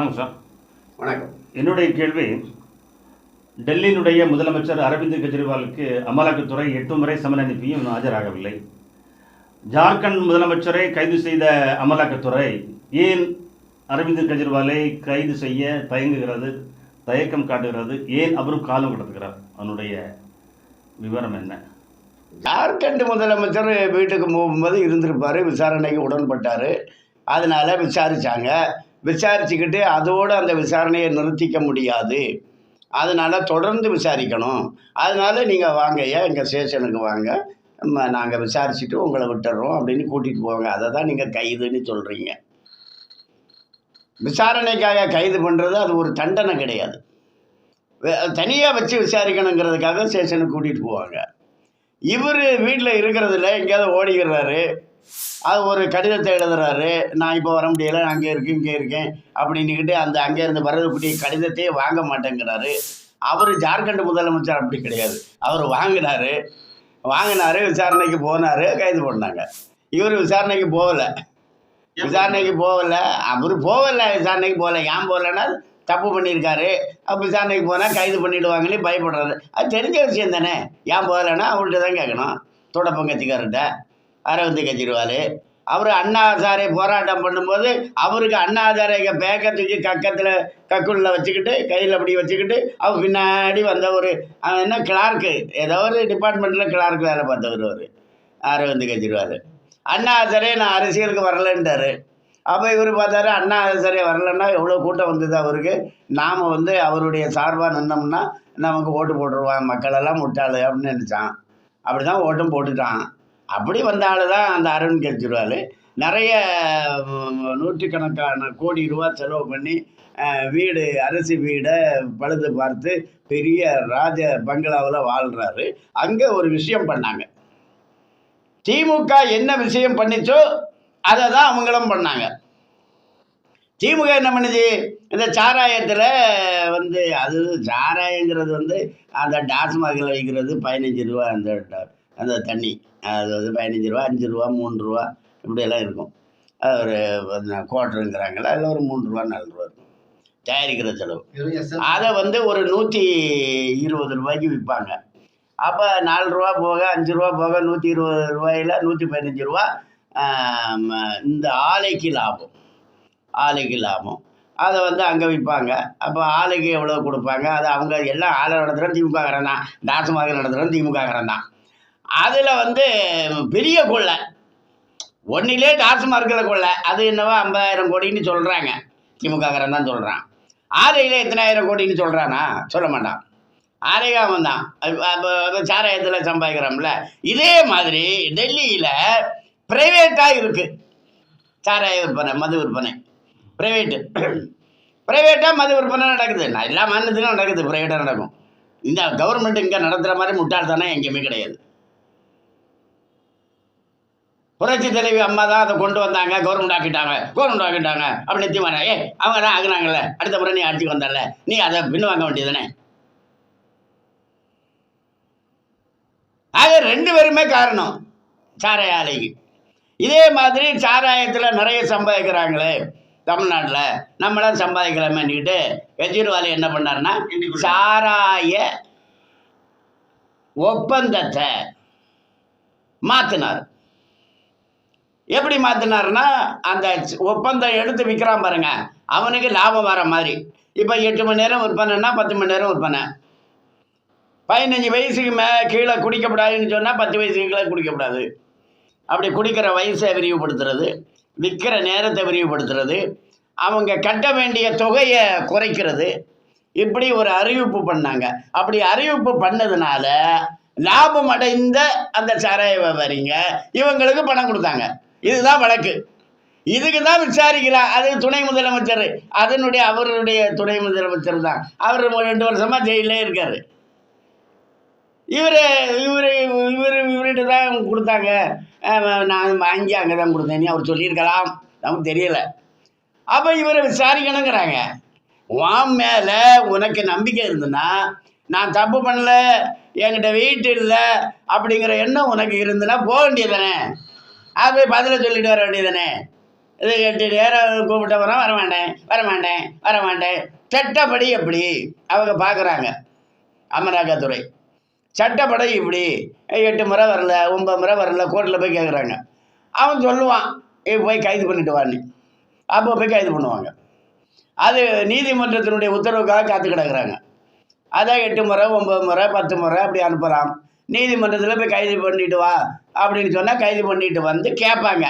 வணக்கம் சார். வணக்கம். என்னுடைய கேள்வி டெல்லியினுடைய முதலமைச்சர் அரவிந்த் கெஜ்ரிவாலுக்கு அமலாக்கத்துறை எட்டு முறை சமன் அனுப்பியும் ஆஜராகவில்லை. ஜார்க்கண்ட் முதலமைச்சரை கைது செய்த அமலாக்கத்துறை ஏன் அரவிந்த் கெஜ்ரிவாலை கைது செய்ய தயங்குகிறது தயக்கம் காட்டுகிறது ஏன் அவரும் காலம் கடத்துகிறார்? அதனுடைய விவரம் என்ன? ஜார்க்கண்ட் முதலமைச்சர் வீட்டுக்கு போகும்போது இருந்திருப்பார் விசாரணைக்கு உடன்பட்டார். அதனால விசாரிச்சாங்க. விசாரிச்சுக்கிட்டு அதோடு அந்த விசாரணையை நிறுத்திக்க முடியாது. அதனால் தொடர்ந்து விசாரிக்கணும். அதனால நீங்கள் வாங்க ஐயா எங்கள் ஸ்டேஷனுக்கு வாங்க. நாங்கள் விசாரிச்சுட்டு உங்களை விட்டுறோம் அப்படின்னு கூட்டிகிட்டு போவாங்க அதை தான் நீங்கள் கைதுன்னு சொல்கிறீங்க விசாரணைக்காக கைது பண்ணுறது அது ஒரு தண்டனை கிடையாது. தனியாக வச்சு விசாரிக்கணுங்கிறதுக்காக ஸ்டேஷனுக்கு கூட்டிகிட்டு போவாங்க. இவர் வீட்டில் இருக்கிறதுல எங்கேயாவது ஓடிக்கிறாரு. அது ஒரு கடிதத்தை எழுதுறாரு. நான் இப்போ வர முடியலை அங்கே இருக்கேன் இங்கே இருக்கேன் அப்படின்னுக்கிட்டு அந்த அங்கேருந்து வரக்கூடிய கடிதத்தையே வாங்க மாட்டேங்கிறாரு. அவர் ஜார்க்கண்ட் முதலமைச்சர் அப்படி கிடையாது. அவர் வாங்கினாரு. வாங்கினாரு விசாரணைக்கு போனார் கைது பண்ணாங்க. இவர் விசாரணைக்கு போகலை. விசாரணைக்கு போகல? அவர் போகல விசாரணைக்கு போகல. ஏன் போகலன்னா தப்பு பண்ணியிருக்காரு. அப்போ விசாரணைக்கு போனால் கைது பண்ணிடுவாங்கன்னு பயப்படுறாரு. அது தெரிஞ்ச விஷயம் தானே. ஏன் போகலைன்னா அவர்கிட்ட தான் கேட்கணும். தொடப்பம் கட்சிக்காரர்கிட்ட அரவிந்த் கெஜ்ரிவால். அவர் அண்ணா ஹசாரே போராட்டம் பண்ணும்போது அவருக்கு அண்ணா ஹசாரே தூக்கி கக்கத்தில் கக்குள்ள வச்சுக்கிட்டு கையில் அப்படி வச்சுக்கிட்டு அவர் பின்னாடி வந்த ஒரு அவன் என்ன கிளார்க்கு ஏதோ ஒரு டிபார்ட்மெண்ட்டில் கிளார்க் வேலை பார்த்தவர் அவர் அரவிந்த் கெஜ்ரிவால். அண்ணா ஹசாரே நான் அரசியலுக்கு வரலன்ட்டாரு. அப்போ இவர் பார்த்தாரு அண்ணா ஹசாரே வரலன்னா எவ்வளோ கூட்டம் வந்தது அவருக்கு? நாம் வந்து அவருடைய சார்பாக நின்னோம்னா நமக்கு ஓட்டு போட்டுருவாங்க. மக்களெல்லாம் முட்டாளு அப்படின்னு நினச்சான். அப்படி தான் ஓட்டும் போட்டுட்டான். அப்படி வந்தாலும் தான் அந்த அருண் கெஜ்ரிவால் நிறைய நூற்றுக்கணக்கான கோடி ரூபா செலவு பண்ணி வீடு அரசு வீடை பழுது பார்த்து பெரிய ராஜ பங்களாவில் வாழ்கிறாரு அங்கே ஒரு விஷயம் பண்ணாங்க. திமுக என்ன விஷயம் பண்ணிச்சோ அதை தான் அவங்களும் பண்ணாங்க. திமுக என்ன பண்ணுச்சு? இந்த சாராயத்தில் வந்து அது சாராயங்கிறது வந்து அந்த டாஸ்மாகில் வைக்கிறது பதினஞ்சு ரூபா அந்த ட- அந்த தண்ணி. அது வந்து பதினஞ்சு ரூபா அஞ்சு ரூபா மூணு ரூபா இப்படியெல்லாம் இருக்கும். அது ஒரு குவார்டருங்கிறாங்களா அதில் ஒரு மூணு ரூபா நாலு ரூபா இருக்கும். தயாரிக்கிற செலவு. அதை வந்து ஒரு நூற்றி இருபது ரூபாய்க்கு விற்பாங்க. அப்போ நாலு ரூபா போக அஞ்சு ரூபா போக நூற்றி இருபது ரூபாயில் நூற்றி பதினஞ்சு ரூபா இந்த ஆலைக்கு லாபம். ஆலைக்கு லாபம். அதை வந்து அங்கே விற்பாங்க. அப்போ ஆலைக்கு எவ்வளோ கொடுப்பாங்க? அது அவங்க எல்லாம் ஆலை நடத்துகிறோம் திமுக காரன் தான். டாஸ்மாக நடத்துகிறோம் திமுக காரன் தான். அதில் வந்து பெரிய கொள்ளை. ஒன்றிலே டாஸ்மார்க்கில் கொள்ளை. அது என்னவோ ஐம்பதாயிரம் கோடின்னு சொல்கிறாங்க திமுககாரன் தான் சொல்கிறான் ஆலையில் எத்தனாயிரம் கோடின்னு சொல்கிறானா சொல்ல மாட்டான். ஆரைகாமன் தான். அப்போ சாராயத்தில் சம்பாதிக்கிறோம்ல இதே மாதிரி டெல்லியில் ப்ரைவேட்டாக இருக்குது சாராய விற்பனை மது விற்பனை. ப்ரைவேட்டு ப்ரைவேட்டாக மது விற்பனை நடக்குது. நான் எல்லா மாநிலத்திலும் நடக்குது. ப்ரைவேட்டாக நடக்கும். இந்த கவர்மெண்ட் இங்கே நடத்துகிற மாதிரி முட்டாள்தானே எங்கேயுமே கிடையாது. புரட்சி தலைவி அம்மா தான் அதை கொண்டு வந்தாங்க கவர்மெண்ட் ஆக்கிட்டாங்க. கவர்மெண்ட் ஆக்கிட்டாங்க. அப்படி நித்தியமான ஏ அவங்க தான் ஆக்குனாங்கல்ல. அடுத்த முறை நீ அடிச்சு வந்தல நீ அதை பின்னு வாங்க வேண்டியதுதானே? ஆக ரெண்டு பேருமே காரணம். சாராய ஆலைக்கு இதே மாதிரி சாராயத்தில் நிறைய சம்பாதிக்கிறாங்களே தமிழ்நாட்டில். நம்மளாம் சம்பாதிக்கலாமேன்னுக்கிட்டு கெஜ்ரிவால் என்ன பண்ணாருன்னா சாராய ஒப்பந்தத்தை மாற்றினார் எப்படி மாற்றினாருன்னா அந்த ஒப்பந்தம் எடுத்து விற்கிறான் பாருங்க. அவனுக்கு லாபம் வர மாதிரி. இப்போ எட்டு மணி நேரம் விற்பனைன்னா பத்து மணி நேரம் விற்பனை. பதினஞ்சு வயசுக்கு மே கீழே குடிக்கப்படாதுன்னு சொன்னால் பத்து வயசுக்கு கீழே குடிக்கப்படாது. அப்படி குடிக்கிற வயசை விரிவுபடுத்துறது விற்கிற நேரத்தை விரிவுபடுத்துறது அவங்க கட்ட வேண்டிய தொகையை குறைக்கிறது. இப்படி ஒரு அறிவிப்பு பண்ணாங்க. அப்படி அறிவிப்பு பண்ணதுனால லாபம் அடைந்த அந்த சாராய வியாபாரிங்க இவங்களுக்கு பணம் கொடுத்தாங்க. இதுதான் வழக்கு. இதுக்கு தான் விசாரிக்கலாம் அது துணை முதலமைச்சர். அதனுடைய அவருடைய துணை முதலமைச்சர் தான். அவர் ரெண்டு வருஷமாக ஜெயிலே இருக்கார். இவர் இவர் இவர் இவர்கிட்ட தான் கொடுத்தாங்க. நான் வாங்கி அங்கே தான் கொடுத்தேன்னு அவர் சொல்லியிருக்கலாம். நமக்கு தெரியலை. அப்போ இவரை விசாரிக்கணுங்கிறாங்க. உன் மேலே உனக்கு நம்பிக்கை இருந்துன்னா நான் தப்பு பண்ணல என்கிட்ட வெயிட் இல்லை அப்படிங்கிற எண்ணம் உனக்கு இருந்துன்னா போக வேண்டியதானே அது போய் பதில சொல்லிட்டு வர வேண்டியதானே இது எட்டு நேரம் கூப்பிட்ட போகிறோம் வர மாட்டேன் வர மாட்டேன் வர மாட்டேன் சட்டப்படி எப்படி? அவங்க பார்க்குறாங்க அமராக்கத்துறை. சட்டப்படி இப்படி. எட்டு முறை வரல ஒன்பது முறை வரல கோர்ட்டில் போய் கேட்குறாங்க அவன் சொல்லுவான் ஏ போய் கைது பண்ணிட்டு வான்னு. அப்போ போய் கைது பண்ணுவாங்க. அது நீதிமன்றத்தினுடைய உத்தரவுக்காக காத்து கிடக்குறாங்க அதான் எட்டு முறை ஒன்பது முறை பத்து முறை அப்படி அனுப்புகிறான் நீதிமன்றத்தில் போய் கைது பண்ணிட்டு வா அப்படின்னு சொன்னால் கைது பண்ணிட்டு வந்து கேட்பாங்க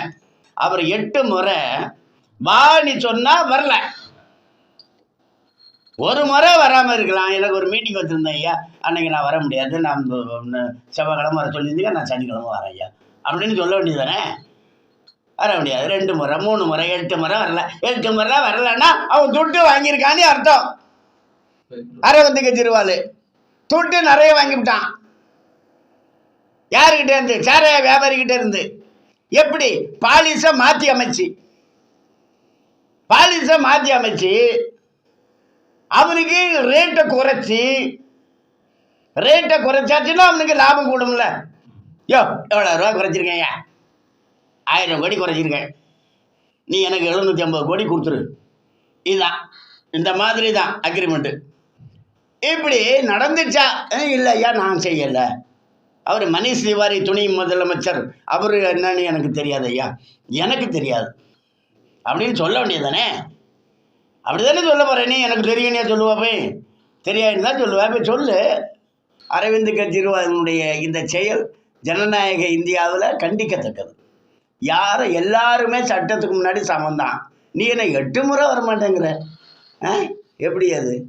அப்புறம் எட்டு முறை வான்னு சொன்னால் வரல. ஒரு முறை வராமல் இருக்கலாம். எனக்கு ஒரு மீட்டிங் வச்சுருந்தேன் ஐயா. அன்னைக்கு நான் வர முடியாது. நான் செவ்வாய்க்கிழமை வர சொல்லியிருந்தீங்க. நான் சனிக்கிழமை வரேன் ஐயா. அப்படின்னு சொல்ல வேண்டியது தானே வர முடியாது. ரெண்டு முறை மூணு முறை எட்டு முறை வரல. எட்டு முறை வரலன்னா அவன் துட்டு வாங்கியிருக்கான்னு அர்த்தம். அரவிந்த் கெஜ்ரிவால் துட்டு நிறைய வாங்கிவிட்டான். யாருக்கிட்ட இருந்து? சாராய வியாபாரிகிட்ட இருந்து. எப்படி? பாலிசை மாற்றி அமைச்சு. பாலிசை மாற்றி அமைச்சு அவனுக்கு ரேட்டை குறைச்சி. ரேட்டை குறைச்சாச்சுன்னா அவனுக்கு லாபம் கூடும்ல. யோ எவ்வளோ ரூபா குறைச்சிருக்கேன் ஆயிரம் கோடி குறைச்சிருக்கேன். நீ எனக்கு எழுநூற்றி ஐம்பது கோடி கொடுத்துரு. இதுதான் இந்த மாதிரி தான் அக்ரிமெண்ட்டு இப்படி நடந்துச்சா? அஹ் இல்லை ஐயா நான் செய்யலை. அவர் மணிஷ் திவாரி துணை முதலமைச்சர். அவர் என்னன்னு எனக்கு தெரியாது ஐயா. எனக்கு தெரியாது. அப்படின்னு சொல்ல வேண்டியதானே அப்படி தானே சொல்ல போகிறேன் நீ? எனக்கு தெரியும்னே சொல்லுவா போய் தெரியாதுன்னு தான் சொல்லுவா. போய் சொல்லு. அரவிந்த் கெஜ்ரிவாலினுடைய இந்த செயல் ஜனநாயக இந்தியாவில் கண்டிக்கத்தக்கது. யார் எல்லாருமே சட்டத்துக்கு முன்னாடி சமந்தான் நீ என்ன எட்டு முறை வரமாட்டேங்கிற. ஆ? எப்படி அது?